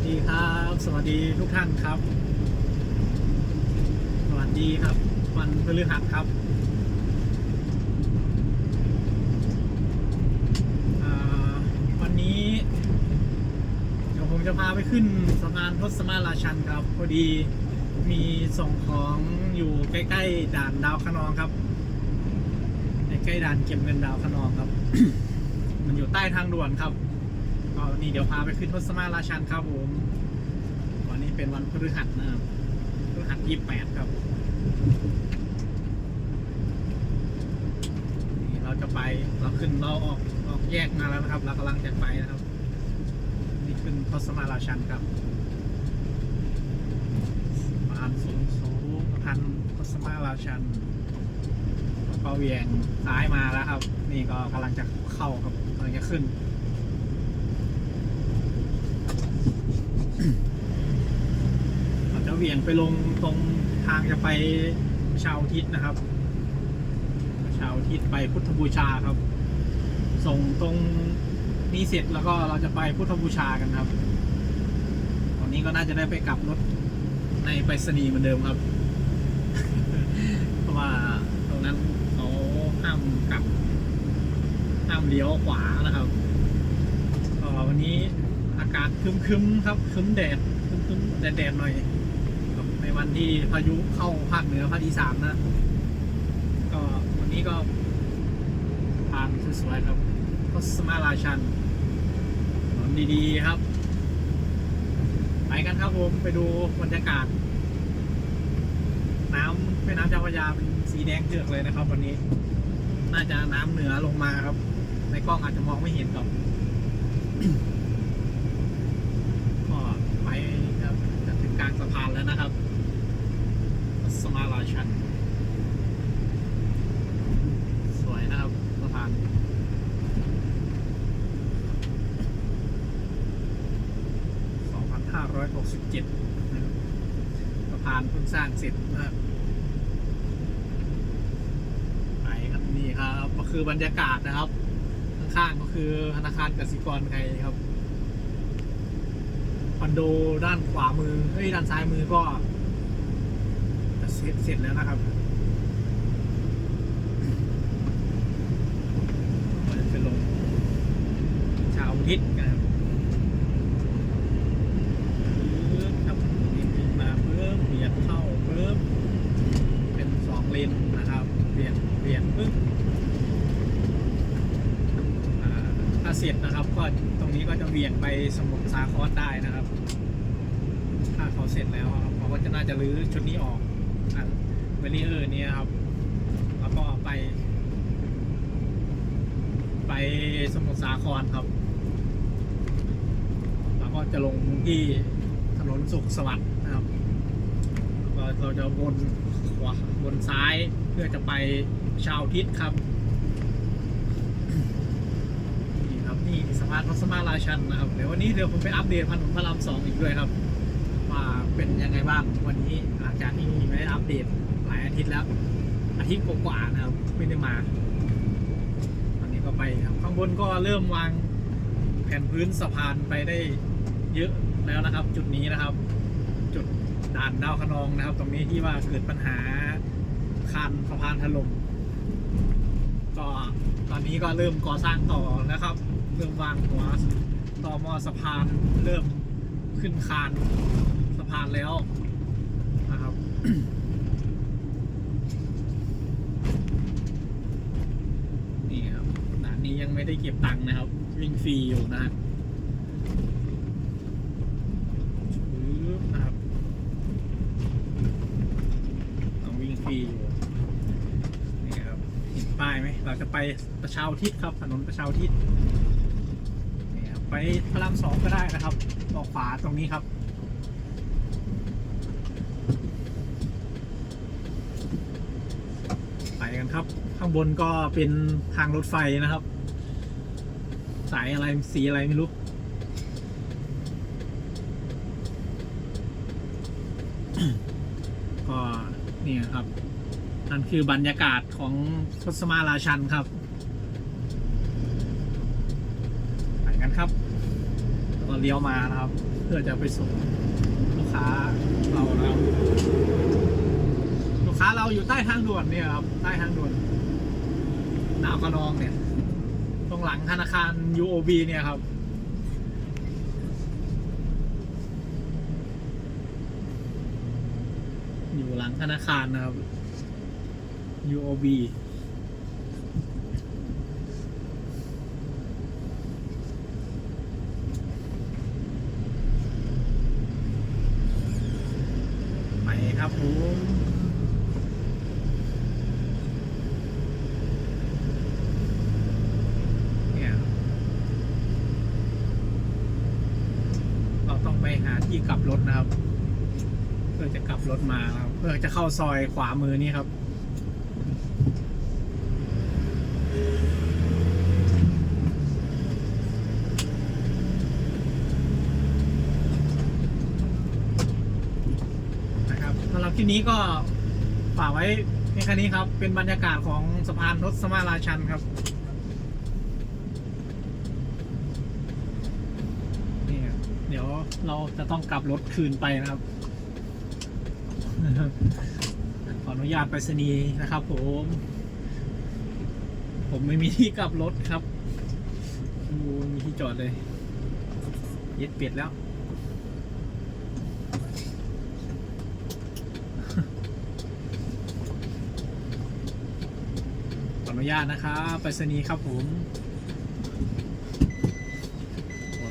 สดีครับ สวัสดีทุกท่านครับ สวัสดีครับ วันพฤหัสครับวันนี้เดี๋ยวผมจะพาไปขึ้นสะพานทศมาราชันครับ พอดีมีส่งของอยู่ใกล้ๆด่านดาวคะนองครับใกล้ๆด่านเก็บเงินดาวคะนองครับ มันอยู่ใต้ทางด่วนครับ ก็นี่เดี๋ยวพาไปขึ้นทศมาราชันครับผมวันนี้เป็นวันพฤหัสนะครับพฤหัสยี่แปดครับนี่เราจะไปเราขึ้นเราออกออกแยกมาแล้วนะครับเรากำลังจะไปนะครับนี่ขึ้นทศมาราชันครับสะพานสูงสูงพานทศมาราชันก็เวียงซ้ายมาแล้วครับ นี่ก็กำลังจะเข้าครับกำลังจะขึ้น เหวี่ยงไปลงตรงทางจะไปชาวทิศนะครับ ชาวทิศไปพุทธบูชาครับ ส่งตรงนี้เสร็จแล้วก็เราจะไปพุทธบูชากันครับตอนนี้ก็น่าจะได้ไปกลับรถในไปรษณีย์เหมือนเดิมครับ เพราะว่าตรงนั้นเขาห้ามกลับ ห้ามเลี้ยวขวานะครับวันนี้อากาศครึมๆครับคึมแดดคึมๆแดดๆหน่อย ในวันที่พายุเข้าภาคเหนือภาคอีสานนะ ก็วันนี้ก็ทางสวยๆครับก็สมาราชันถนนดีๆครับ ไปกันครับผมไปดูบรรยากาศ น้ำแม่น้ำเจ้าพระยาเป็นสีแดงเถือกเลยนะครับ วันนี้ น่าจะน้ำเหนือลงมาครับ ในกล้องอาจจะมองไม่เห็นครับ ก็ไปครับจะถึงกลางสะพานแล้วนะครับ สมาราชัน สวยนะครับสะพาน 2567นะครับสะพานเพิ่งสร้างเสร็จนะครับไปครับนี่ครับก็คือบรรยากาศนะครับ ข้างๆก็คือธนาคารกสิกรไทยครับคอนโดด้านขวามือเอ้ยด้านซ้ายมือก็เสร็จเสร็จแล้วนะครับจะเป็นลงชาวทิศกันครับปึ๊บครับนี่ขึ้นมาเพิ่มเบียดเข้าเพิ่มเป็นสองเลนนะครับเบียดเบียดปึ๊บ อ่าถ้า เสร็จนะครับ ก็ตรงนี้ก็จะเบี่ยงไปสมุทรสาครได้นะครับ ถ้าเขาเสร็จแล้วเขาก็จะน่าจะรื้อชุดนี้ออกอันเบรีเออร์นี้ครับ แล้วก็ไป ไปสมุทรสาครครับ แล้วก็จะลงที่ถนนสุขสวัสดิ์นะครับแล้วก็เราจะวนขวาวนซ้ายเพื่อจะไปชาวทิศครับ นี่ครับนี่สะ พานพรสมาราชันนะครับเดี๋ยววันนี้เดี๋ยวผมไปอัปเดตพันธุ์พระรามสองอีกด้วยครับว่าเป็นยังไงบ้างวันนี้หลังจากที่ไม่ได้อัปเดตหลายอาทิตย์แล้ว อาทิตย์กว่าๆนะครับไม่ได้มาวันนี้ก็ไปครับข้างบนก็เริ่มวางแผ่นพื้นสะพานไปได้เยอะแล้วนะครับ จุดนี้นะครับ จุดด่านดาวคะนองนะครับ ตรงนี้ที่ว่าเกิดปัญหาคานสะพานถล่มก็ตอนนี้ก็เริ่มก่อสร้างต่อแล้วครับ เริ่มวางหัวต่อมอสะพานเริ่มขึ้นคานสะพานแล้วนะครับนี่ครับด่านนี้ยังไม่ได้เก็บตังค์นะครับ วิ่งฟรีอยู่นะนะครับต้องวิ่งฟรีอยู่นี่ครับเห็นป้ายไหมเราจะไปประชาอุทิศครับถนนประชาอุทิศ ไปพระรามสองก็ได้นะครับออกขวาตรงนี้ครับ ไปกันครับ ข้างบนก็เป็นทางรถไฟนะครับ สายอะไรสีอะไรไม่รู้ก็เนี่ยครับนั่นคือบรรยากาศของทศมาราชันครับ ไป กันครับก็เลี้ยวมานะครับ เพื่อจะไปส่งลูกค้าเรานะครับลูกค้าเราอยู่ใต้ทางด่วนเนี่ยครับ ใต้ทางด่วนดาวกระนองเนี่ย ตรงหลังธนาคาร UOB เนี่ยครับอยู่หลังธนาคารนะครับ UOB ไป ครับผมเนี่ยเราต้องไปหาที่กลับรถนะครับ เพื่อจะกลับรถมาครับเพื่อจะเข้าซอยขวามือนี่ครับ นะครับสำหรับ ที่นี้ก็ฝากไว้เพียงแค่นี้ครับ เป็นบรรยากาศของสะพานรถสมาราชันครับนี่เดี๋ยวเราจะต้องกลับรถคืนไปนะครับ ขออนุญาตไปรษณีย์นะครับผม ผมไม่มีที่กลับรถครับโอ้มีที่จอดเลย เย็ดเปียดแล้ว ขออ นุญาตนะครับไปรษณีย์ครับผม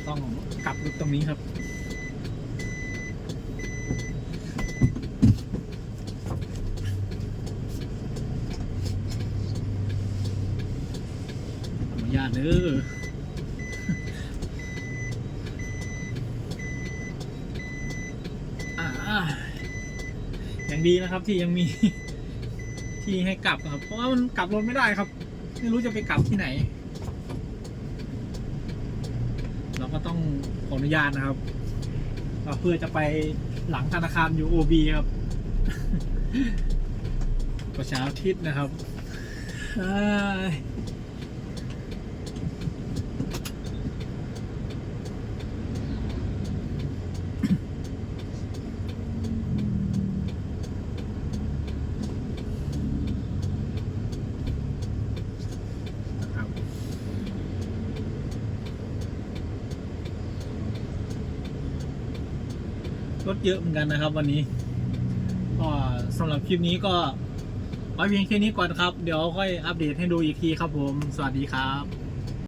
ต้องกลับรถตรงนี้ครับอนุญาตเด้ออย่างดีนะครับที่ยังมี ที่ให้กลับครับ เพราะว่ามันกลับรถไม่ได้ครับ ไม่รู้จะไปกลับที่ไหน เราก็ต้องขออนุญาตนะครับ เพื่อจะไปหลังธนาคาร UOB ครับ ประชาทิตย์นะครับเอ้ยนะครับ รถเยอะเหมือนกันนะครับ วันนี้ก็สำหรับคลิปนี้ก็ไว้เพียงแค่นี้ก่อนครับ เดี๋ยวค่อยอัปเดตให้ดูอีกทีครับผม สวัสดีครับ